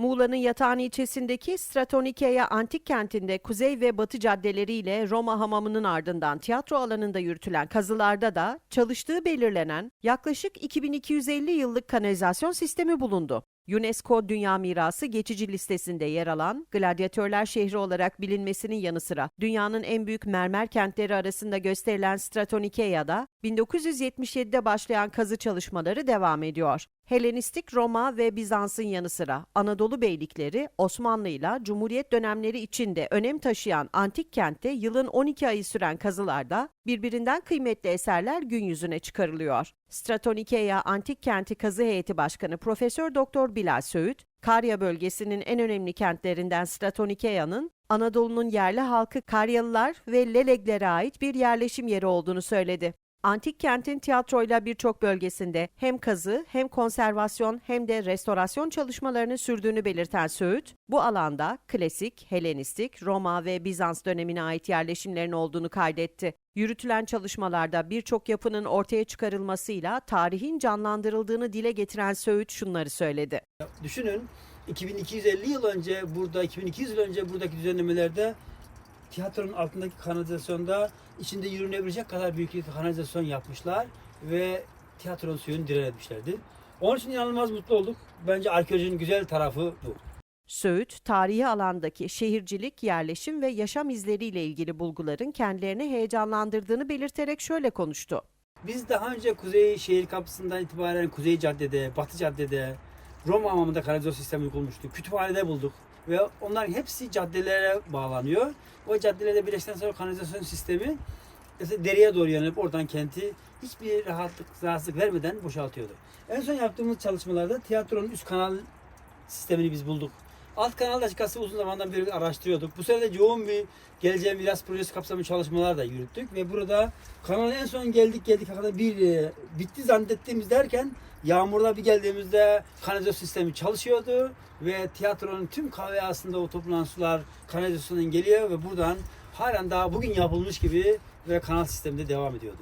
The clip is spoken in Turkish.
Muğla'nın Yatağan ilçesindeki Stratonikeya Antik Kenti'nde kuzey ve batı caddeleriyle Roma hamamının ardından tiyatro alanında yürütülen kazılarda da çalıştığı belirlenen yaklaşık 2250 yıllık kanalizasyon sistemi bulundu. UNESCO Dünya Mirası geçici listesinde yer alan gladyatörler şehri olarak bilinmesinin yanı sıra dünyanın en büyük mermer kentleri arasında gösterilen Stratonikeya'da 1977'de başlayan kazı çalışmaları devam ediyor. Helenistik Roma ve Bizans'ın yanı sıra Anadolu beylikleri Osmanlı ile Cumhuriyet dönemleri içinde önem taşıyan antik kentte yılın 12 ayı süren kazılarda birbirinden kıymetli eserler gün yüzüne çıkarılıyor. Stratonikeya Antik Kenti Kazı Heyeti Başkanı Profesör Doktor Bilal Söğüt, Karya bölgesinin en önemli kentlerinden Stratonikeya'nın Anadolu'nun yerli halkı Karyalılar ve Leleglere ait bir yerleşim yeri olduğunu söyledi. Antik kentin tiyatroyla birçok bölgesinde hem kazı hem konservasyon hem de restorasyon çalışmalarını sürdüğünü belirten Söğüt, bu alanda klasik, Helenistik, Roma ve Bizans dönemine ait yerleşimlerin olduğunu kaydetti. Yürütülen çalışmalarda birçok yapının ortaya çıkarılmasıyla tarihin canlandırıldığını dile getiren Söğüt şunları söyledi. Düşünün 2250 yıl önce burada 2200 yıl önce buradaki düzenlemelerde tiyatronun altındaki kanalizasyonda içinde yürünebilecek kadar büyük bir kanalizasyon yapmışlar ve tiyatronun suyunu direnetmişlerdi. Onun için inanılmaz mutlu olduk. Bence arkeolojinin güzel tarafı bu. Söğüt, tarihi alandaki şehircilik, yerleşim ve yaşam izleriyle ilgili bulguların kendilerini heyecanlandırdığını belirterek şöyle konuştu. Biz daha önce Kuzey Şehir Kapısı'ndan itibaren Kuzey Cadde'de, Batı Cadde'de, Roma hamamında kanalizasyon sistemi bulmuştuk. Kütüphanede bulduk. Ve onların hepsi caddelere bağlanıyor. O caddelerde birleştikten sonra kanalizasyon sistemi mesela dereye doğru yönelip oradan kenti hiçbir rahatlık, rahatsızlık vermeden boşaltıyordu. En son yaptığımız çalışmalarda tiyatronun üst kanal sistemini biz bulduk. Alt kanal dakikası uzun zamandan beri araştırıyorduk. Bu sene de yoğun bir geleceğin miras projesi kapsamlı çalışmalar da yürüttük ve burada kanala en son geldik geldik hakikaten bir e, bitti zannettiğimiz derken yağmurda bir geldiğimizde kanalizasyon sistemi çalışıyordu ve tiyatronun tüm kahve aslında o toplanan sular kanalizasyondan geliyor ve buradan halen daha bugün yapılmış gibi ve kanal sisteminde devam ediyordu.